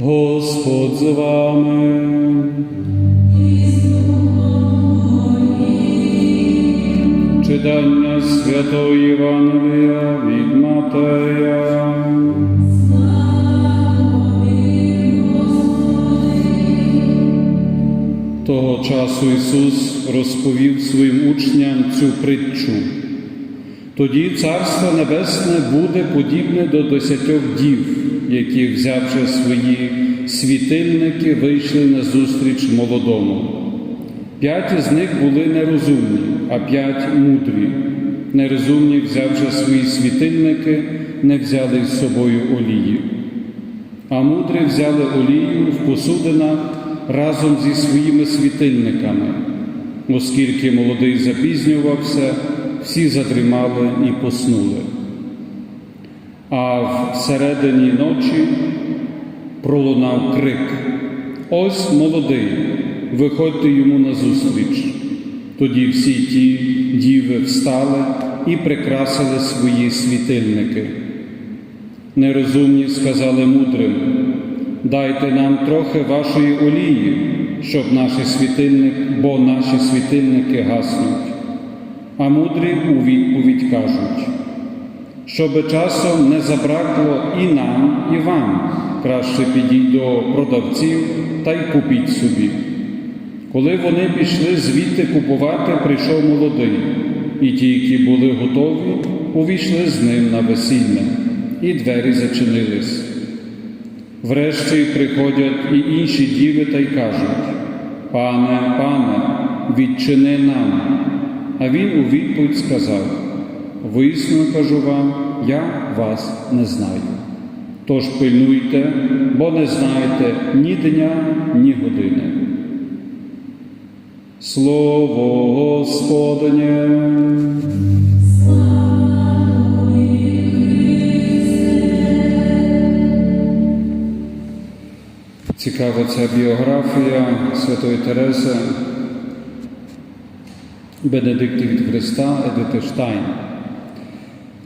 Господь з вами. Читання Святого Євангелія від Матея. Того часу Ісус розповів своїм учням цю притчу. Тоді Царство Небесне буде подібне до десятьох дів, які, взявши свої світильники, вийшли на зустріч молодому. П'ять із них були нерозумні, а п'ять мудрі. Нерозумні, взявши свої світильники, не взяли з собою олії. А мудрі взяли олію в посудинах разом зі своїми світильниками. Оскільки молодий запізнювався, всі задрімали і поснули. А всередині ночі пролунав крик: Ось молодий, виходьте йому назустріч. Тоді всі ті діви встали і прикрасили свої світильники. Нерозумні сказали мудрим, дайте нам трохи вашої олії, щоб наші світильник, бо наші світильники гаснуть. А мудрі у відповідь кажуть, щоби часом не забракло і нам, і вам, краще підіть до продавців та й купіть собі. Коли вони пішли звідти купувати, прийшов молодий, і ті, які були готові, увійшли з ним на весілля, і двері зачинились. Врешті приходять і інші діви та й кажуть: Пане, пане, відчини нам. А він у відповідь сказав: Висно кажу вам, я вас не знаю. Тож пильнуйте, бо не знаєте ні дня, ні години. Слово Господнє. Цікава ця біографія Святої Тереси Бенедикти від Христа Едити Штайн.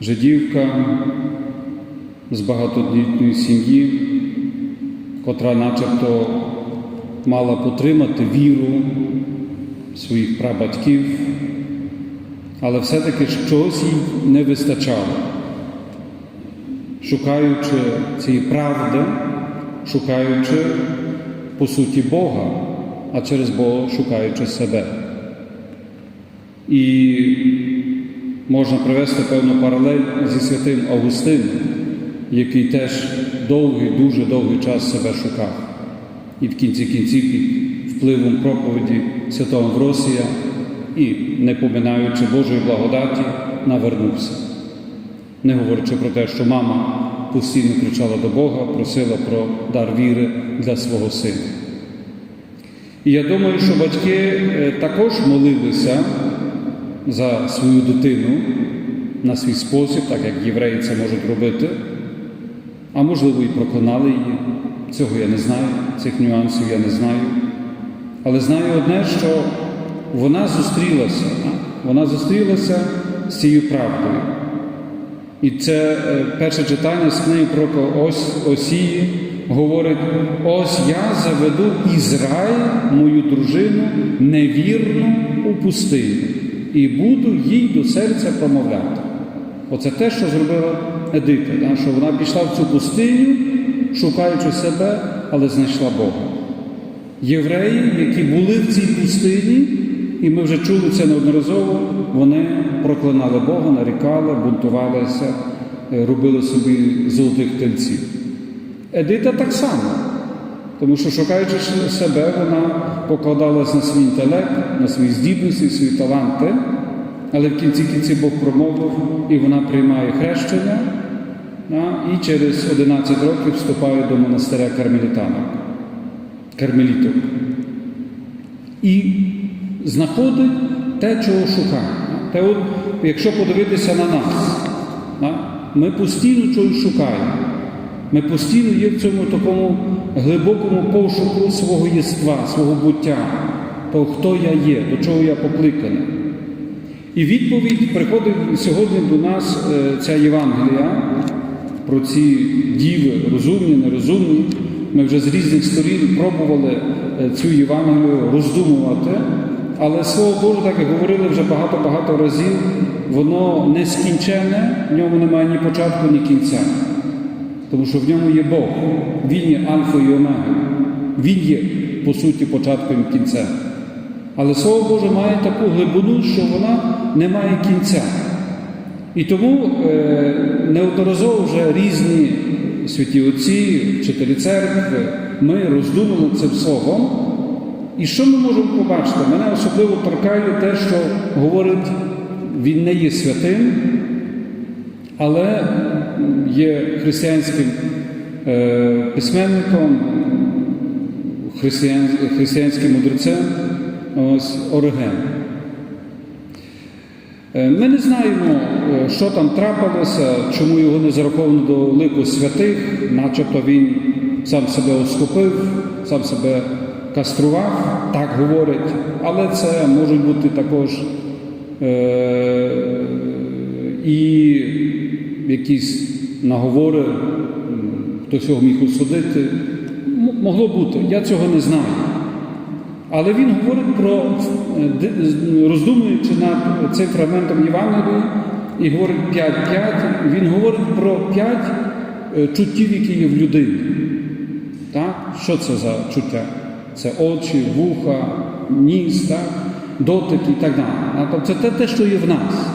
Жидівка з багатодітної сім'ї, котра начебто мала потримати віру своїх прабатьків, але все-таки щось їй не вистачало. Шукаючи цієї правди, шукаючи по суті Бога, а через Бога шукаючи себе. І можна привести певну паралель зі святим Августином, який теж довгий, дуже довгий час себе шукав. І в кінці кінців під впливом проповіді святого Амвросія і, не поминаючи Божої благодаті, навернувся, не говорячи про те, що мама постійно кричала до Бога, просила про дар віри для свого сина. І я думаю, що батьки е, також молилися за свою дитину на свій спосіб, так як євреї це можуть робити, а можливо і проклинали її. Цього я не знаю, цих нюансів я не знаю. Але знаю одне, що вона зустрілася, вона зустрілася з цією правдою. І це е, перше читання з книги про ось Осії говорить: ось я заведу Ізраїль, мою дружину, невірну у пустиню, і буду їй до серця промовляти. Оце те, що зробила Едита, да? що вона пішла в цю пустиню, шукаючи себе, але знайшла Бога. Євреї, які були в цій пустині, і ми вже чули це неодноразово, вони проклинали Бога, нарікали, бунтувалися, е, робили собі золотих тельців. Едита так само, тому що, шукаючи себе, вона покладалась на свій інтелект, на свої здібності, свої таланти, але в кінці кінці Бог промовив, і вона приймає хрещення, і через 11 років вступає до монастиря Кармелітана, Кармеліток. І знаходить те, чого шукає. Те, от, якщо подивитися на нас, ми постійно чогось шукаємо. Ми постійно є в цьому такому глибокому пошуку свого єства, свого буття, того, хто я є, до чого я покликаний. І відповідь приходить сьогодні до нас е, ця Євангелія про ці діви, розумні, нерозумні, Ми вже з різних сторін пробували е, цю Євангелію роздумувати, але Слово Боже, так як говорили вже багато-багато разів, воно не скінчене, в ньому немає ні початку, ні кінця. Тому що в ньому є Бог, Він є Альфа і Омега. Він є, по суті, початком і кінцем. Але Слово Боже має таку глибину, що вона не має кінця. І тому е, неодноразово вже різні святі отці, вчителі церкви, ми роздумали цим словом. І що ми можемо побачити? Мене особливо торкає те, що говорить, він не є святим, але є християнським е, письменником, християн, християнським мудрецем ось, Ориген. Е, Ми не знаємо, е, що там трапилося, чому його не зараховано до лику святих, начебто він сам себе оскопив, сам себе кастрував, так говорять, але це можуть бути також е- і якісь наговори, м, хтось його міг осудити. Могло бути, я цього не знаю. Але він говорить про, е, роздумуючи над цим фрагментом Євангелії, і говорить 5-5, він говорить про п'ять е, чуттів, які є в людині. Так? Що це за чуття? Це очі, вуха, ніс, так? дотик і так далі. Тобто Це те, що є в нас.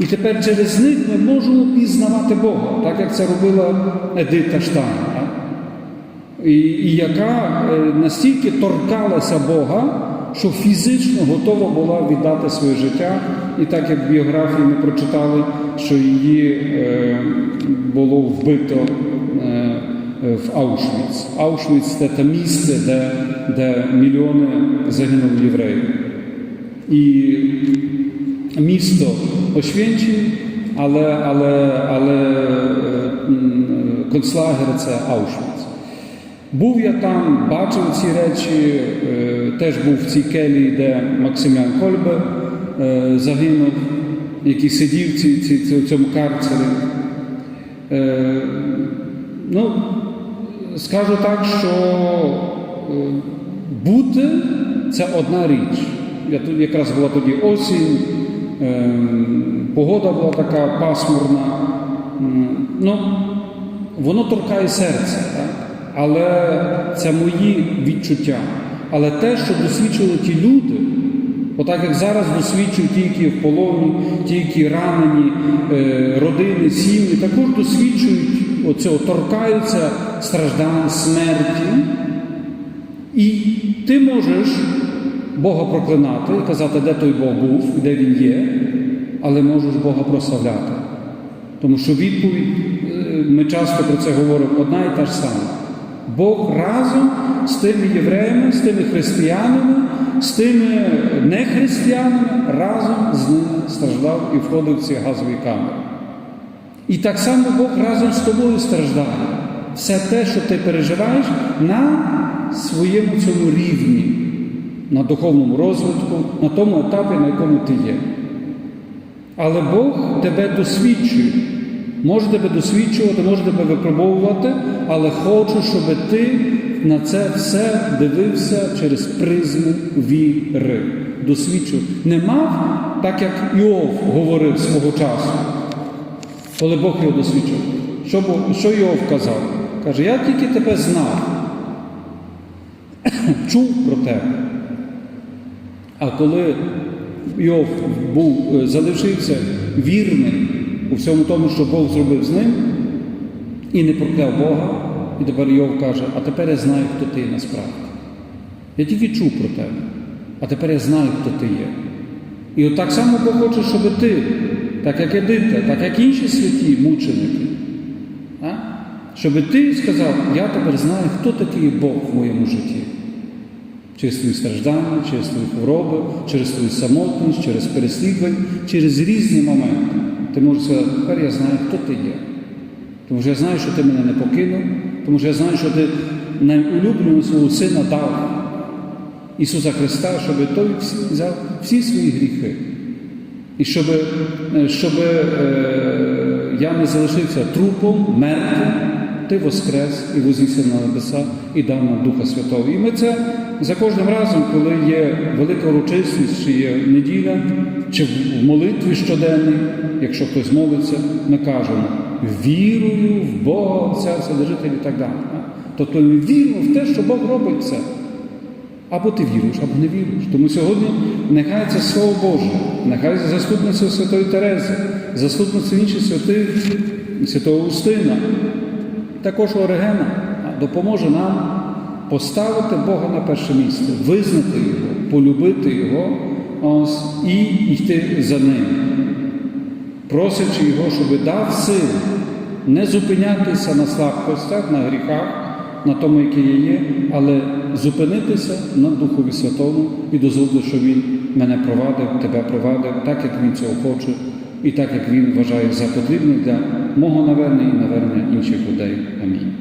І тепер через них ми можемо пізнавати Бога, так як це робила Едита Штайн. І, і яка е, настільки торкалася Бога, що фізично готова була віддати своє життя. І так як в біографії ми прочитали, що її е, було вбито е, в Аушвіц. Аушвіц це те місце, де, де мільйони загинули євреїв. І місто Ошвенчим, але, але, але е, концлагер це Аушвіц. Був я там, бачив ці речі, е, теж був в цій келії, де Максимян Кольбе е, загинув, який сидів ці, ці, ці- в цьому карцері. Е, ну, скажу так, що е, бути це одна річ. Я тут якраз була тоді осінь, е, погода була така пасмурна. Ну, воно торкає серце, так? але це мої відчуття. Але те, що досвідчили ті люди, отак як зараз досвідчують ті, які в полоні, ті, які ранені, е, родини, сім'ї, також досвідчують оцього, торкаються страждань, смерті. І ти можеш Бога проклинати і казати, де той Бог був, де він є, але можеш Бога прославляти. Тому що відповідь, е, ми часто про це говоримо, одна і та ж сама. Бог разом з тими євреями, з тими християнами, з тими нехристиянами, разом з ними страждав і входив в ці газові камери. І так само Бог разом з тобою страждає. Все те, що ти переживаєш, на своєму цьому рівні, духовному розвитку, на тому етапі, на якому ти є. Але Бог тебе досвідчує. Може тебе досвідчувати, може тебе випробовувати, але хочу, щоб ти на це все дивився через призму віри. Досвідчив. Не мав, так як Іов говорив свого часу, коли Бог його досвідчив. Що, що Іов казав? Каже, я тільки тебе знав, чув про тебе. А коли Йов був, е, залишився вірним у всьому тому, що Бог зробив з ним, і не прокляв Бога, і тепер Йов каже, а тепер я знаю, хто ти насправді. Я тільки чув про тебе, а тепер я знаю, хто ти є. І от так само Бог хоче, щоб ти, так як Едита, так як інші святі мученики, щоб ти сказав, я тепер знаю, хто такий Бог в моєму житті через твої страждання, через твої хвороби, через твою самотність, через переслідування, через різні моменти. Ти можеш сказати, тепер я знаю, хто ти є. Тому що я знаю, що ти мене не покинув, тому що я знаю, що ти найулюбленого свого сина дав Ісуса Христа, щоб той взяв всі свої гріхи. І щоб, е, щоб е, я не залишився трупом, мертвим, Ти воскрес і вознісся на небеса і дав нам Духа Святого. І ми це за кожним разом, коли є велика урочистість, чи є неділя, чи в молитві щоденній, якщо хтось молиться, ми кажемо вірую в Бога, Отця, Вседержителя і так далі. Тобто ми віримо в те, що Бог робить це. Або ти віруєш, або не віруєш. Тому сьогодні нехай це Слово Боже, нехай за заступницю Святої Терези, заступницю інших святих, святого Устина, також Оригена, допоможе нам поставити Бога на перше місце, визнати Його, полюбити Його ось, і йти за Ним, просячи Його, щоб дав силу не зупинятися на слабкостях, на гріхах на тому, який я є, але зупинитися на Духові Святому і дозволити, щоб Він мене провадив, тебе провадив, так як він цього хоче, і так як він вважає за потрібне для мого навернення і навернення інших людей. Амінь.